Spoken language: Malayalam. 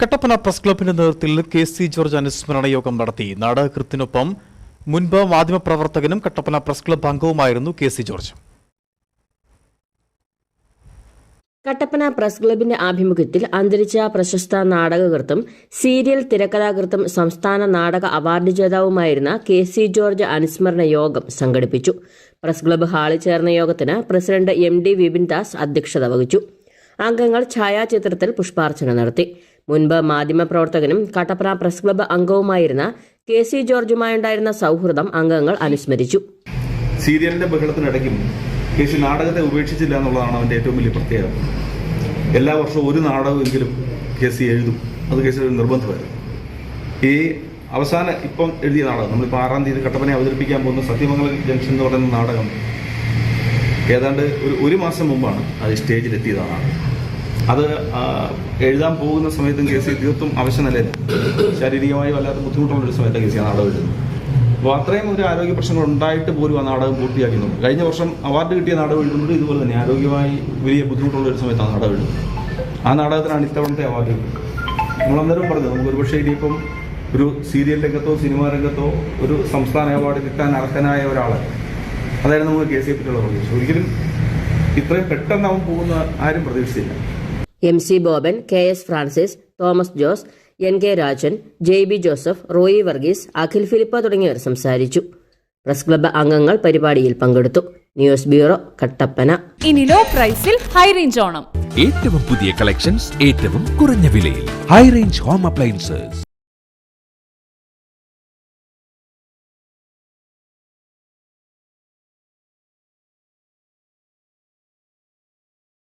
കട്ടപ്പന പ്രസ് ക്ലബിന്റെ നേതൃത്വത്തിൽ കെ സി ജോർജ് അനുസ്മരണ യോഗം നടത്തി. നാടകകൃത്തിനൊപ്പം മുൻപ് മാധ്യമപ്രവർത്തകനും Kattappana press club അംഗവുമായിരുന്നു K C George. Kattappana press ക്ലബിന്റെ ആഭിമുഖ്യത്തിൽ അന്തരിച്ച പ്രശസ്ത നാടകകൃത്തും സീരിയൽ തിരക്കഥാകൃത്തും സംസ്ഥാന നാടക അവാർഡ് ജേതാവുമായിരുന്ന കെ സി ജോർജ് അനുസ്മരണ യോഗം സംഘടിപ്പിച്ചു. പ്രസ് ക്ലബ് ഹാളിൽ ചേർന്ന യോഗത്തിന് president M D Vipin Das അധ്യക്ഷത വഹിച്ചു. അംഗങ്ങൾ ഛായാചിത്രത്തിൽ പുഷ്പാർച്ചന നടത്തി. മുൻപ് മാധ്യമപ്രവർത്തകനും കട്ടപ്പന പ്രസ് ക്ലബ്ബ് അംഗവുമായിരുന്ന കെ സി ജോർജുമായുണ്ടായിരുന്ന സൗഹൃദം അംഗങ്ങൾ അനുസ്മരിച്ചു. സീരിയലിന്റെ ബഹളത്തിനിടയ്ക്കും കെ സി നാടകത്തെ ഉപേക്ഷിച്ചില്ല എന്നുള്ളതാണ് അവന്റെ ഏറ്റവും വലിയ പ്രത്യേകത. എല്ലാ വർഷവും ഒരു നാടകമെങ്കിലും കെ സി എഴുതും. അത് കേസിൽ ഒരു നിർബന്ധമായിരുന്നു. ഈ അവസാന ഇപ്പം എഴുതിയ നാടകം നമ്മളിപ്പോൾ ആറാം തീയതി കട്ടപ്പനെ അവതരിപ്പിക്കാൻ പോകുന്ന സത്യമംഗലം ജംഗ്ഷൻ എന്ന് പറയുന്ന നാടകം ഏതാണ്ട് ഒരു ഒരു മാസം മുമ്പാണ് അത് സ്റ്റേജിലെത്തിയതാണ്. അത് എഴുതാൻ പോകുന്ന സമയത്തും കെ സി തീർത്തും ആവശ്യം നിലയിൽ ശാരീരികമായി വല്ലാത്ത ബുദ്ധിമുട്ടുള്ള ഒരു സമയത്താണ് കെ സി ആ നാടകം എഴുതുന്നത് അപ്പോൾ അത്രയും ഒരു ആരോഗ്യ പ്രശ്നങ്ങൾ ഉണ്ടായിട്ട് പോലും ആ നാടകം പൂർത്തിയാക്കുന്നുണ്ട് കഴിഞ്ഞ വർഷം അവാർഡ് കിട്ടിയ നാടകം എഴുതുന്നത് ഇതുപോലെ തന്നെ ആരോഗ്യമായി വലിയ ബുദ്ധിമുട്ടുള്ള ഒരു സമയത്താണ് നാടകം എഴുതുന്നത് ആ നാടകത്തിനാണ് ഇത്തവണത്തെ അവാർഡ് കിട്ടുന്നത് നമ്മളന്നേരം പറഞ്ഞു നമുക്ക് ഒരുപക്ഷെ ഇനിയിപ്പം ഒരു സീരിയൽ രംഗത്തോ സിനിമാ രംഗത്തോ ഒരു സംസ്ഥാന അവാർഡ് കിട്ടാൻ അർഹനായ ഒരാളെ അതായിരുന്നു നമുക്ക് കെ സി പറ്റിയുള്ള പ്രതീക്ഷ. ഒരിക്കലും ഇത്രയും പെട്ടെന്ന് അവൻ പോകുന്ന ആരും പ്രതീക്ഷിച്ചില്ല. M C Boban K S Francis Thomas Jose N K Rajan J B Joseph Roy Varghese Akhil Philip തുടങ്ങിയവർ സംസാരിച്ചു. പ്രസ് ക്ലബ്ബ് അംഗങ്ങൾ പരിപാടിയിൽ പങ്കെടുത്തു. News bureau Kattappana. ഇനി ലോ പ്രൈസിൽ ഹൈ റേഞ്ച് ഓണം. ഏറ്റവും പുതിയ കളക്ഷൻസ് ഏറ്റവും കുറഞ്ഞ വിലയിൽ. High range home appliances